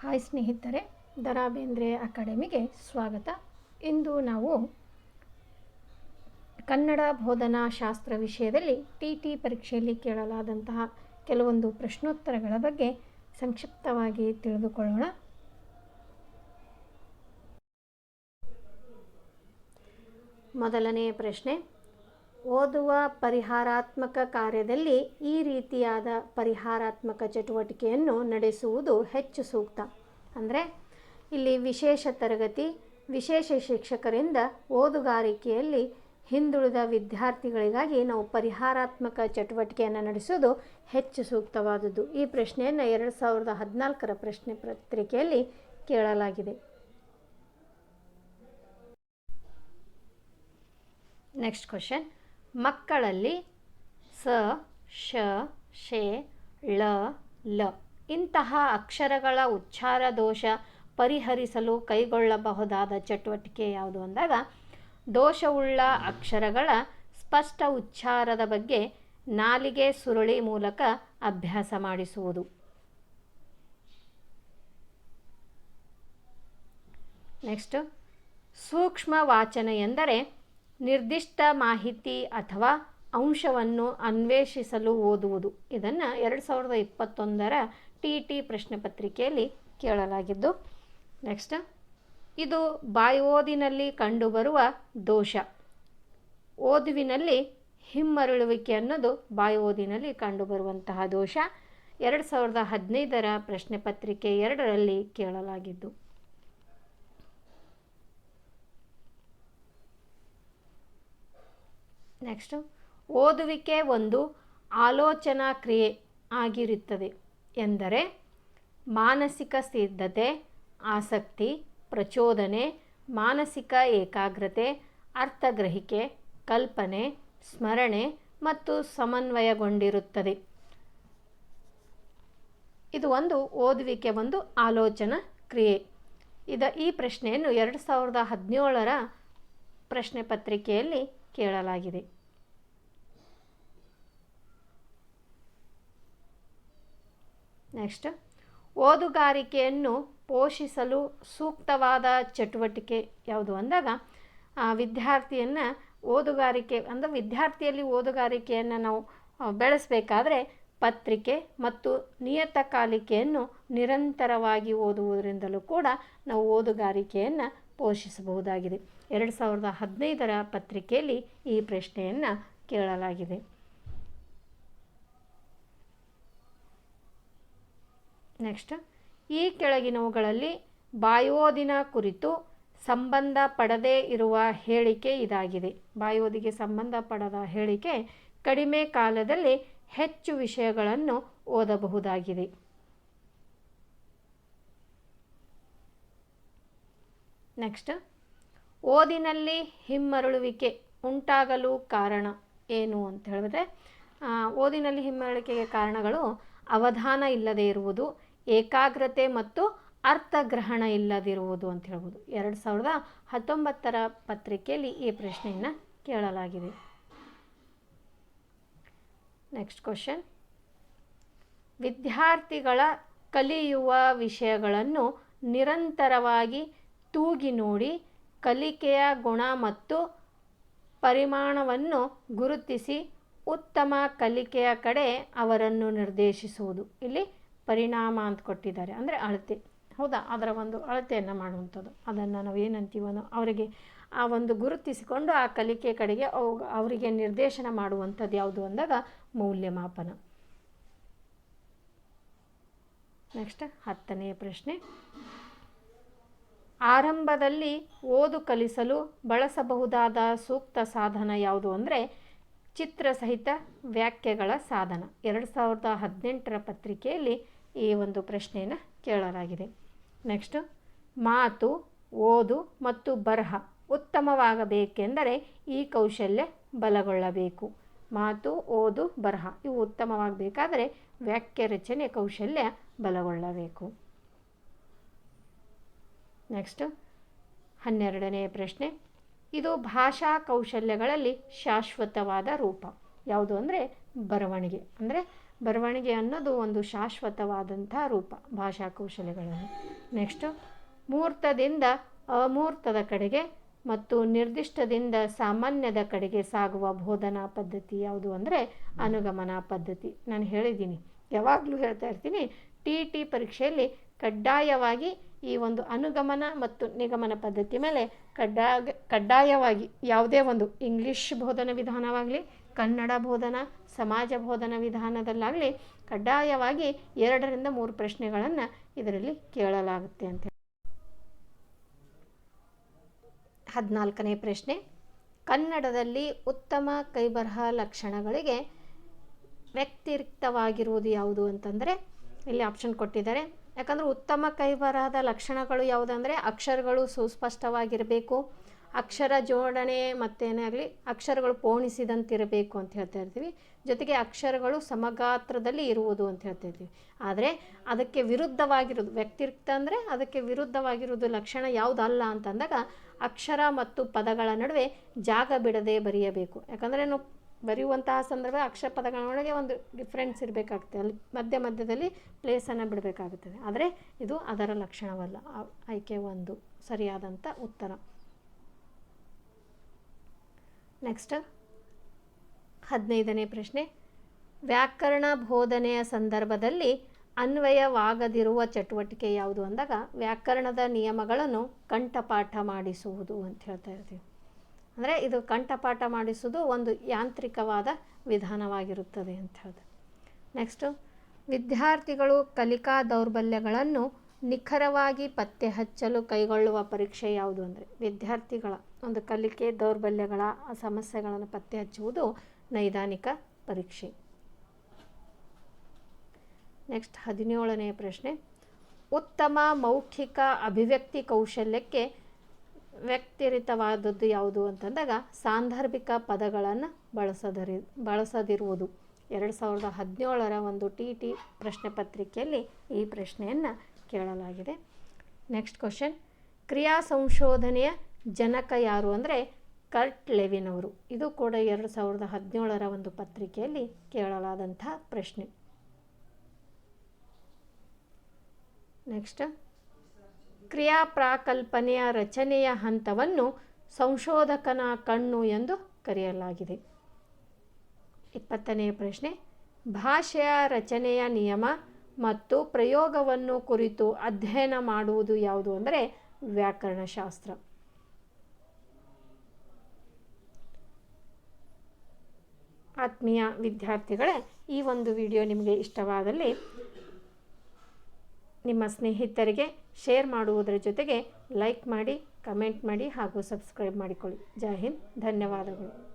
Hi ಸ್ನೇಹಿತರೆ ದರಾಬೇಂದ್ರೆ ಅಕಾಡೆಮಿಗೆ ಸ್ವಾಗತ. ಇಂದು ನಾವು ಕನ್ನಡ ಬೋಧನಾ ಶಾಸ್ತ್ರ ವಿಷಯದಲ್ಲಿ ಟಿ ಟಿ ಪರೀಕ್ಷೆಯಲ್ಲಿ ಕೇಳಲಾದಂತಹ ಕೆಲವೊಂದು ಪ್ರಶ್ನೋತ್ತರಗಳ ಬಗ್ಗೆ ಸಂಕ್ಷಿಪ್ತವಾಗಿ ತಿಳಿದುಕೊಳ್ಳೋಣ. ಮೊದಲನೆಯ ಪ್ರಶ್ನೆ ಓದುವ ಪರಿಹಾರಾತ್ಮಕ ಕಾರ್ಯದಲ್ಲಿ ಈ ರೀತಿಯಾದ ಪರಿಹಾರಾತ್ಮಕ ಚಟುವಟಿಕೆಯನ್ನು ನಡೆಸುವುದು ಹೆಚ್ಚು ಸೂಕ್ತ. ಅಂದರೆ ಇಲ್ಲಿ ವಿಶೇಷ ತರಗತಿ, ವಿಶೇಷ ಶಿಕ್ಷಕರಿಂದ ಓದುಗಾರಿಕೆಯಲ್ಲಿ ಹಿಂದುಳಿದ ವಿದ್ಯಾರ್ಥಿಗಳಿಗಾಗಿ ನಾವು ಪರಿಹಾರಾತ್ಮಕ ಚಟುವಟಿಕೆಯನ್ನು ನಡೆಸುವುದು ಹೆಚ್ಚು ಸೂಕ್ತವಾದದ್ದು. ಈ ಪ್ರಶ್ನೆಯನ್ನು ಎರಡು ಸಾವಿರದ ಹದಿನಾಲ್ಕರ ಪ್ರಶ್ನೆ ಪತ್ರಿಕೆಯಲ್ಲಿ ಕೇಳಲಾಗಿದೆ. ನೆಕ್ಸ್ಟ್ ಕ್ವಶನ್ ಮಕ್ಕಳಲ್ಲಿ ಸ, ಶ, ಶೆ, ಳ, ಲ ಇಂತಹ ಅಕ್ಷರಗಳ ಉಚ್ಚಾರ ದೋಷ ಪರಿಹರಿಸಲು ಕೈಗೊಳ್ಳಬಹುದಾದ ಚಟುವಟಿಕೆ ಯಾವುದು ಅಂದಾಗ, ದೋಷವುಳ್ಳ ಅಕ್ಷರಗಳ ಸ್ಪಷ್ಟ ಉಚ್ಚಾರದ ಬಗ್ಗೆ ನಾಲಿಗೆ ಸುರುಳಿ ಮೂಲಕ ಅಭ್ಯಾಸ ಮಾಡಿಸುವುದು. ನೆಕ್ಸ್ಟ್, ಸೂಕ್ಷ್ಮ ವಾಚನ ಎಂದರೆ ನಿರ್ದಿಷ್ಟ ಮಾಹಿತಿ ಅಥವಾ ಅಂಶವನ್ನು ಅನ್ವೇಷಿಸಲು ಓದುವುದು. ಇದನ್ನು ಎರಡು ಸಾವಿರದ ಇಪ್ಪತ್ತೊಂದರ ಟಿ ಟಿ ಪ್ರಶ್ನೆ ಪತ್ರಿಕೆಯಲ್ಲಿ ಕೇಳಲಾಗಿದ್ದು ನೆಕ್ಸ್ಟ್ ಇದು ಬಾಯಿ ಓದಿನಲ್ಲಿ ಕಂಡುಬರುವ ದೋಷ. ಓದುವಿನಲ್ಲಿ ಹಿಮ್ಮರಳುವಿಕೆ ಅನ್ನೋದು ಬಾಯಿ ಓದಿನಲ್ಲಿ ಕಂಡುಬರುವಂತಹ ದೋಷ. ಎರಡು ಸಾವಿರದ ಹದಿನೈದರ ಪ್ರಶ್ನೆ ಪತ್ರಿಕೆ ಎರಡರಲ್ಲಿ ಕೇಳಲಾಗಿದ್ದು. ನೆಕ್ಸ್ಟು ಓದುವಿಕೆ ಒಂದು ಆಲೋಚನಾ ಕ್ರಿಯೆ ಆಗಿರುತ್ತದೆ ಎಂದರೆ ಮಾನಸಿಕ ಸಿದ್ಧತೆ, ಆಸಕ್ತಿ, ಪ್ರಚೋದನೆ, ಮಾನಸಿಕ ಏಕಾಗ್ರತೆ, ಅರ್ಥಗ್ರಹಿಕೆ, ಕಲ್ಪನೆ, ಸ್ಮರಣೆ ಮತ್ತು ಸಮನ್ವಯಗೊಂಡಿರುತ್ತದೆ. ಇದು ಒಂದು ಓದುವಿಕೆ ಒಂದು ಆಲೋಚನಾ ಕ್ರಿಯೆ. ಇದ ಈ ಪ್ರಶ್ನೆಯನ್ನು ಎರಡು ಸಾವಿರದ ಹದಿನೇಳರ ಪ್ರಶ್ನೆ ಪತ್ರಿಕೆಯಲ್ಲಿ ಕೇಳಲಾಗಿದೆ. ನೆಕ್ಸ್ಟ್ ಓದುಗಾರಿಕೆಯನ್ನು ಪೋಷಿಸಲು ಸೂಕ್ತವಾದ ಚಟುವಟಿಕೆ ಯಾವುದು ಅಂದಾಗ ವಿದ್ಯಾರ್ಥಿಯನ್ನು ಓದುಗಾರಿಕೆ, ಅಂದರೆ ವಿದ್ಯಾರ್ಥಿಯಲ್ಲಿ ಓದುಗಾರಿಕೆಯನ್ನು ನಾವು ಬೆಳೆಸಬೇಕಾದ್ರೆ ಪತ್ರಿಕೆ ಮತ್ತು ನಿಯತಕಾಲಿಕೆಯನ್ನು ನಿರಂತರವಾಗಿ ಓದುವುದರಿಂದಲೂ ಕೂಡ ನಾವು ಓದುಗಾರಿಕೆಯನ್ನು ಪೋಷಿಸಬಹುದಾಗಿದೆ. ಎರಡು ಸಾವಿರದ ಹದಿನೈದರ ಪತ್ರಿಕೆಯಲ್ಲಿ ಈ ಪ್ರಶ್ನೆಯನ್ನು ಕೇಳಲಾಗಿದೆ. ನೆಕ್ಸ್ಟ್, ಈ ಕೆಳಗಿನವುಗಳಲ್ಲಿ ಬಾಯೋದಿನ ಕುರಿತು ಸಂಬಂಧ ಪಡದೇ ಇರುವ ಹೇಳಿಕೆ ಇದಾಗಿದೆ. ಬಾಯೋದಿಗೆ ಸಂಬಂಧಪಡದ ಹೇಳಿಕೆ ಕಡಿಮೆ ಕಾಲದಲ್ಲಿ ಹೆಚ್ಚು ವಿಷಯಗಳನ್ನು ಓದಬಹುದಾಗಿದೆ. ನೆಕ್ಸ್ಟ್, ಓದಿನಲ್ಲಿ ಹಿಮ್ಮರಳುವಿಕೆ ಉಂಟಾಗಲು ಕಾರಣ ಏನು ಅಂತ ಹೇಳಿದ್ರೆ ಓದಿನಲ್ಲಿ ಹಿಮ್ಮರಳಿಕೆಗೆ ಕಾರಣಗಳು ಅವಧಾನ ಇಲ್ಲದೆ ಇರುವುದು, ಏಕಾಗ್ರತೆ ಮತ್ತು ಅರ್ಥಗ್ರಹಣ ಇಲ್ಲದಿರುವುದು ಅಂತ ಹೇಳ್ಬೋದು. ಎರಡು ಸಾವಿರದ ಹತ್ತೊಂಬತ್ತರ ಪತ್ರಿಕೆಯಲ್ಲಿ ಈ ಪ್ರಶ್ನೆಯನ್ನು ಕೇಳಲಾಗಿದೆ. ನೆಕ್ಸ್ಟ್ ಕ್ವಶನ್, ವಿದ್ಯಾರ್ಥಿಗಳ ಕಲಿಯುವ ವಿಷಯಗಳನ್ನು ನಿರಂತರವಾಗಿ ತೂಗಿ ನೋಡಿ ಕಲಿಕೆಯ ಗುಣ ಮತ್ತು ಪರಿಮಾಣವನ್ನು ಗುರುತಿಸಿ ಉತ್ತಮ ಕಲಿಕೆಯ ಕಡೆ ಅವರನ್ನು ನಿರ್ದೇಶಿಸುವುದು. ಇಲ್ಲಿ ಪರಿಣಾಮ ಅಂತ ಕೊಟ್ಟಿದ್ದಾರೆ. ಅಂದರೆ ಅಳತೆ. ಹೌದಾ? ಅದರ ಒಂದು ಅಳತೆಯನ್ನು ಮಾಡುವಂಥದ್ದು. ಅದನ್ನು ನಾವು ಏನಂತೀವೋ ಅವರಿಗೆ ಆ ಒಂದು ಗುರುತಿಸಿಕೊಂಡು ಆ ಕಲಿಕೆ ಕಡೆಗೆ ಅವು ಅವರಿಗೆ ನಿರ್ದೇಶನ ಮಾಡುವಂಥದ್ದು ಯಾವುದು ಅಂದಾಗ ಮೌಲ್ಯಮಾಪನ. ನೆಕ್ಸ್ಟ್ ಹತ್ತನೆಯ ಪ್ರಶ್ನೆ. ಆರಂಭದಲ್ಲಿ ಓದು ಕಲಿಸಲು ಬಳಸಬಹುದಾದ ಸೂಕ್ತ ಸಾಧನ ಯಾವುದು ಅಂದರೆ ಚಿತ್ರಸಹಿತ ವ್ಯಾಖ್ಯೆಗಳ ಸಾಧನ. ಎರಡು ಸಾವಿರದ ಹದಿನೆಂಟರ ಪತ್ರಿಕೆಯಲ್ಲಿ ಈ ಒಂದು ಪ್ರಶ್ನೆಯನ್ನು ಕೇಳಲಾಗಿದೆ. ನೆಕ್ಸ್ಟು ಮಾತು, ಓದು ಮತ್ತು ಬರಹ ಉತ್ತಮವಾಗಬೇಕೆಂದರೆ ಈ ಕೌಶಲ್ಯ ಬಲಗೊಳ್ಳಬೇಕು. ಮಾತು, ಓದು, ಬರಹ ಇವು ಉತ್ತಮವಾಗಬೇಕಾದರೆ ವಾಕ್ಯ ರಚನೆ ಕೌಶಲ್ಯ ಬಲಗೊಳ್ಳಬೇಕು. ನೆಕ್ಸ್ಟ್ ಹನ್ನೆರಡನೆಯ ಪ್ರಶ್ನೆ. ಇದು ಭಾಷಾ ಕೌಶಲ್ಯಗಳಲ್ಲಿ ಶಾಶ್ವತವಾದ ರೂಪ. ಯಾವುದು ಅಂದರೆ ಬರವಣಿಗೆ. ಅಂದರೆ ಬರವಣಿಗೆ ಅನ್ನೋದು ಒಂದು ಶಾಶ್ವತವಾದಂಥ ರೂಪ, ಭಾಷಾ ಕೌಶಲ್ಯಗಳಲ್ಲಿ. ನೆಕ್ಸ್ಟು ಮೂರ್ತದಿಂದ ಅಮೂರ್ತದ ಕಡೆಗೆ ಮತ್ತು ನಿರ್ದಿಷ್ಟದಿಂದ ಸಾಮಾನ್ಯದ ಕಡೆಗೆ ಸಾಗುವ ಬೋಧನಾ ಪದ್ಧತಿ ಯಾವುದು ಅಂದರೆ ಅನುಗಮನ ಪದ್ಧತಿ. ನಾನು ಹೇಳಿದ್ದೀನಿ. ಯಾವಾಗಲೂ ಹೇಳ್ತಾ ಇರ್ತೀನಿ, ಟಿ ಟಿ ಪರೀಕ್ಷೆಯಲ್ಲಿ ಕಡ್ಡಾಯವಾಗಿ ಈ ಒಂದು ಅನುಗಮನ ಮತ್ತು ನಿಗಮನ ಪದ್ಧತಿ ಮೇಲೆ ಕಡ್ಡಾಯ ಕಡ್ಡಾಯವಾಗಿ ಯಾವುದೇ ಒಂದು ಇಂಗ್ಲಿಷ್ ಬೋಧನ ವಿಧಾನವಾಗಲಿ, ಕನ್ನಡ ಬೋಧನ, ಸಮಾಜ ಬೋಧನ ವಿಧಾನದಲ್ಲಾಗಲಿ ಕಡ್ಡಾಯವಾಗಿ ಎರಡರಿಂದ ಮೂರು ಪ್ರಶ್ನೆಗಳನ್ನು ಇದರಲ್ಲಿ ಕೇಳಲಾಗುತ್ತೆ ಅಂತ ಹದಿನಾಲ್ಕನೇ ಪ್ರಶ್ನೆ. ಕನ್ನಡದಲ್ಲಿ ಉತ್ತಮ ಕೈಬರಹ ಲಕ್ಷಣಗಳಿಗೆ ವ್ಯತಿರಿಕ್ತವಾಗಿರುವುದು ಯಾವುದು ಅಂತಂದರೆ, ಇಲ್ಲಿ ಆಪ್ಷನ್ ಕೊಟ್ಟಿದ್ದಾರೆ. ಯಾಕಂದರೆ ಉತ್ತಮ ಕೈಬರಹದ ಲಕ್ಷಣಗಳು ಯಾವುದಂದರೆ ಅಕ್ಷರಗಳು ಸುಸ್ಪಷ್ಟವಾಗಿರಬೇಕು. ಅಕ್ಷರ ಜೋಡಣೆ ಮತ್ತೇನೇ ಆಗಲಿ ಅಕ್ಷರಗಳು ಪೋಣಿಸಿದಂತಿರಬೇಕು ಅಂತ ಹೇಳ್ತಾ ಇರ್ತೀವಿ. ಜೊತೆಗೆ ಅಕ್ಷರಗಳು ಸಮಗಾತ್ರದಲ್ಲಿ ಇರುವುದು ಅಂತ ಹೇಳ್ತಾ ಇರ್ತೀವಿ. ಆದರೆ ಅದಕ್ಕೆ ವಿರುದ್ಧವಾಗಿರೋದು ವ್ಯಕ್ತಿರ್ತ ಅಂದರೆ ಅದಕ್ಕೆ ವಿರುದ್ಧವಾಗಿರುವುದು ಲಕ್ಷಣ ಯಾವುದಲ್ಲ ಅಂತಂದಾಗ ಅಕ್ಷರ ಮತ್ತು ಪದಗಳ ನಡುವೆ ಜಾಗ ಬಿಡದೆ ಬರೆಯಬೇಕು. ಯಾಕಂದರೆ ನಾವು ಬರೆಯುವಂತಹ ಸಂದರ್ಭ ಅಕ್ಷರ ಪದಗಳೊಳಗೆ ಒಂದು ಡಿಫ್ರೆನ್ಸ್ ಇರಬೇಕಾಗುತ್ತೆ. ಅಲ್ಲಿ ಮಧ್ಯ ಮಧ್ಯದಲ್ಲಿ ಪ್ಲೇಸನ್ನು ಬಿಡಬೇಕಾಗುತ್ತದೆ. ಆದರೆ ಇದು ಅದರ ಲಕ್ಷಣವಲ್ಲ. ಆಯ್ಕೆ ಒಂದು ಸರಿಯಾದಂಥ ಉತ್ತರ. ನೆಕ್ಸ್ಟ್ ಹದಿನೈದನೇ ಪ್ರಶ್ನೆ. ವ್ಯಾಕರಣ ಬೋಧನೆಯ ಸಂದರ್ಭದಲ್ಲಿ ಅನ್ವಯವಾಗದಿರುವ ಚಟುವಟಿಕೆ ಯಾವುದು ಅಂದಾಗ ವ್ಯಾಕರಣದ ನಿಯಮಗಳನ್ನು ಕಂಠಪಾಠ ಮಾಡಿಸುವುದು ಅಂತ ಹೇಳ್ತಾ ಇರ್ತೀವಿ. ಅಂದರೆ ಇದು ಕಂಠಪಾಠ ಮಾಡಿಸುವುದು ಒಂದು ಯಾಂತ್ರಿಕವಾದ ವಿಧಾನವಾಗಿರುತ್ತದೆ ಅಂತ ಹೇಳಿದೆ. ನೆಕ್ಸ್ಟು ವಿದ್ಯಾರ್ಥಿಗಳು ಕಲಿಕಾ ದೌರ್ಬಲ್ಯಗಳನ್ನು ನಿಖರವಾಗಿ ಪತ್ತೆ ಹಚ್ಚಲು ಕೈಗೊಳ್ಳುವ ಪರೀಕ್ಷೆ ಯಾವುದು ಅಂದರೆ ವಿದ್ಯಾರ್ಥಿಗಳ ಒಂದು ಕಲಿಕೆ ದೌರ್ಬಲ್ಯಗಳ ಸಮಸ್ಯೆಗಳನ್ನು ಪತ್ತೆ ಹಚ್ಚುವುದು ನೈದಾನಿಕ ಪರೀಕ್ಷೆ. ನೆಕ್ಸ್ಟ್ ಹದಿನೇಳನೆಯ ಪ್ರಶ್ನೆ. ಉತ್ತಮ ಮೌಖಿಕ ಅಭಿವ್ಯಕ್ತಿ ಕೌಶಲ್ಯಕ್ಕೆ ವ್ಯಕ್ತಿರಿತವಾದದ್ದು ಯಾವುದು ಅಂತಂದಾಗ ಸಾಂದರ್ಭಿಕ ಪದಗಳನ್ನು ಬಳಸದರಿ, ಬಳಸದಿರುವುದು. ಎರಡು ಸಾವಿರದ ಹದಿನೇಳರ ಒಂದು ಟಿ ಟಿ ಪ್ರಶ್ನೆ ಪತ್ರಿಕೆಯಲ್ಲಿ ಈ ಪ್ರಶ್ನೆಯನ್ನು ಕೇಳಲಾಗಿದೆ. ನೆಕ್ಸ್ಟ್ ಕ್ವಶನ್ ಕ್ರಿಯಾ ಸಂಶೋಧನೆಯ ಜನಕ ಯಾರು ಅಂದರೆ ಕರ್ಟ್ ಲೆವಿನ್ ಅವರು. ಇದು ಕೂಡ ಎರಡು ಸಾವಿರದ ಹದಿನೇಳರ ಒಂದು ಪತ್ರಿಕೆಯಲ್ಲಿ ಕೇಳಲಾದಂತಹ ಪ್ರಶ್ನೆ. ನೆಕ್ಸ್ಟ್ ಕ್ರಿಯಾ ಪ್ರಾಕಲ್ಪನೆಯ ರಚನೆಯ ಹಂತವನ್ನು ಸಂಶೋಧಕನ ಕಣ್ಣು ಎಂದು ಕರೆಯಲಾಗಿದೆ. ಇಪ್ಪತ್ತನೆಯ ಪ್ರಶ್ನೆ. ಭಾಷೆಯ ರಚನೆಯ ನಿಯಮ ಮತ್ತು ಪ್ರಯೋಗವನ್ನು ಕುರಿತು ಅಧ್ಯಯನ ಮಾಡುವುದು ಯಾವುದು ಅಂದರೆ ವ್ಯಾಕರಣಶಾಸ್ತ್ರ. ಆತ್ಮೀಯ ವಿದ್ಯಾರ್ಥಿಗಳೇ, ಈ ಒಂದು ವಿಡಿಯೋ ನಿಮಗೆ ಇಷ್ಟವಾದಲ್ಲಿ ನಿಮ್ಮ ಸ್ನೇಹಿತರಿಗೆ ಶೇರ್ ಮಾಡುವುದರ ಜೊತೆಗೆ ಲೈಕ್ ಮಾಡಿ, ಕಮೆಂಟ್ ಮಾಡಿ ಹಾಗೂ ಸಬ್ಸ್ಕ್ರೈಬ್ ಮಾಡಿಕೊಳ್ಳಿ. ಜೈ ಹಿಂದ್. ಧನ್ಯವಾದಗಳು.